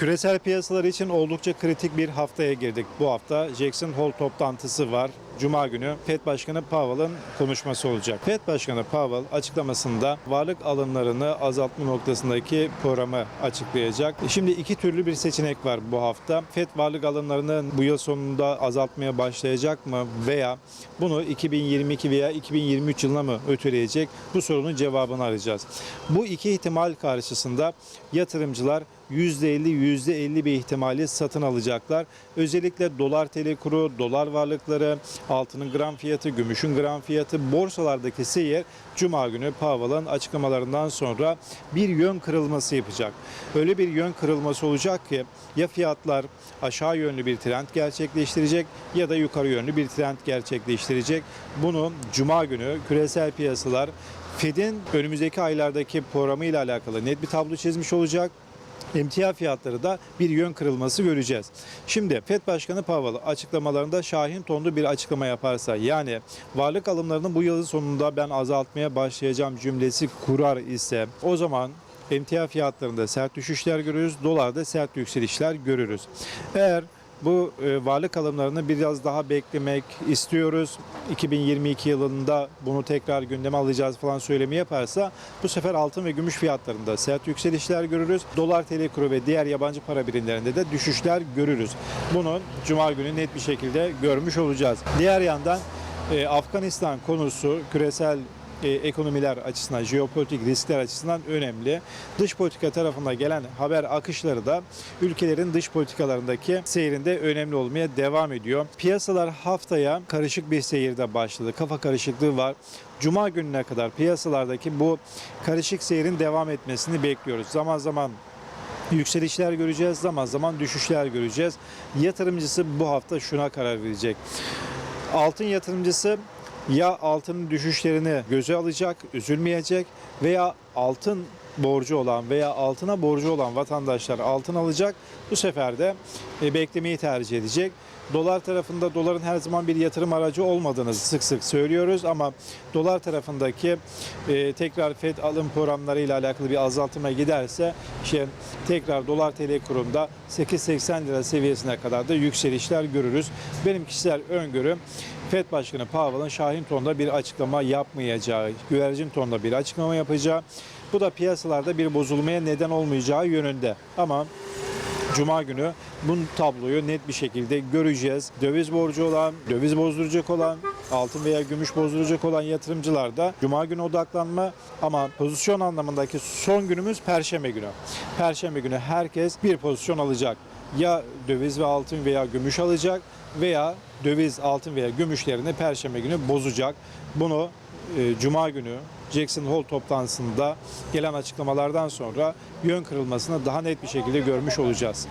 Küresel piyasalar için oldukça kritik bir haftaya girdik. Bu hafta Jackson Hole toplantısı var. Cuma günü FED Başkanı Powell'ın konuşması olacak. FED Başkanı Powell açıklamasında varlık alımlarını azaltma noktasındaki programı açıklayacak. Şimdi iki türlü bir seçenek var bu hafta. FED varlık alımlarını bu yıl sonunda azaltmaya başlayacak mı veya bunu 2022 veya 2023 yılına mı öteleyecek? Bu sorunun cevabını arayacağız. Bu iki ihtimal karşısında yatırımcılar %50 %50 bir ihtimali satın alacaklar. Özellikle dolar TL kuru, dolar varlıkları, altının gram fiyatı, gümüşün gram fiyatı, borsalardaki seyir Cuma günü Powell'ın açıklamalarından sonra bir yön kırılması yapacak. Öyle bir yön kırılması olacak ki ya fiyatlar aşağı yönlü bir trend gerçekleştirecek ya da yukarı yönlü bir trend gerçekleştirecek. Bunu Cuma günü küresel piyasalar Fed'in önümüzdeki aylardaki programı ile alakalı net bir tablo çizmiş olacak. Emtia fiyatları da bir yön kırılması göreceğiz. Şimdi FED Başkanı Powell açıklamalarında şahin tonlu bir açıklama yaparsa yani varlık alımlarını bu yılın sonunda ben azaltmaya başlayacağım cümlesi kurar ise o zaman emtia fiyatlarında sert düşüşler görürüz, dolarda sert yükselişler görürüz. Eğer bu e, varlık alımlarını biraz daha beklemek istiyoruz. 2022 yılında bunu tekrar gündeme alacağız falan söylemi yaparsa bu sefer altın ve gümüş fiyatlarında sert yükselişler görürüz. Dolar TL kuru ve diğer yabancı para birimlerinde de düşüşler görürüz. Bunu cuma günü net bir şekilde görmüş olacağız. Diğer yandan e, Afganistan konusu küresel e, ekonomiler açısından, jeopolitik riskler açısından önemli. Dış politika tarafında gelen haber akışları da ülkelerin dış politikalarındaki seyrinde önemli olmaya devam ediyor. Piyasalar haftaya karışık bir seyirde başladı. Kafa karışıklığı var. Cuma gününe kadar piyasalardaki bu karışık seyrin devam etmesini bekliyoruz. Zaman zaman yükselişler göreceğiz, zaman zaman düşüşler göreceğiz. Yatırımcısı bu hafta şuna karar verecek. Altın yatırımcısı ya altının düşüşlerini göze alacak, üzülmeyecek veya altın borcu olan veya altına borcu olan vatandaşlar altın alacak. Bu sefer de e, beklemeyi tercih edecek. Dolar tarafında doların her zaman bir yatırım aracı olmadığını sık sık söylüyoruz ama dolar tarafındaki e, tekrar FED alım programları ile alakalı bir azaltıma giderse işte tekrar dolar TL kurunda 8.80 lira seviyesine kadar da yükselişler görürüz. Benim kişisel öngörüm FED Başkanı Powell'ın Şahin tonda bir açıklama yapmayacağı, güvercin tonda bir açıklama yapacağı. Bu da piyasalarda bir bozulmaya neden olmayacağı yönünde. Ama Cuma günü bu tabloyu net bir şekilde göreceğiz. Döviz borcu olan, döviz bozduracak olan, altın veya gümüş bozduracak olan yatırımcılar da Cuma günü odaklanma ama pozisyon anlamındaki son günümüz Perşembe günü. Perşembe günü herkes bir pozisyon alacak. Ya döviz ve altın veya gümüş alacak veya döviz, altın veya gümüşlerini Perşembe günü bozacak. Bunu e, Cuma günü Jackson Hole toplantısında gelen açıklamalardan sonra yön kırılmasını daha net bir şekilde görmüş olacağız.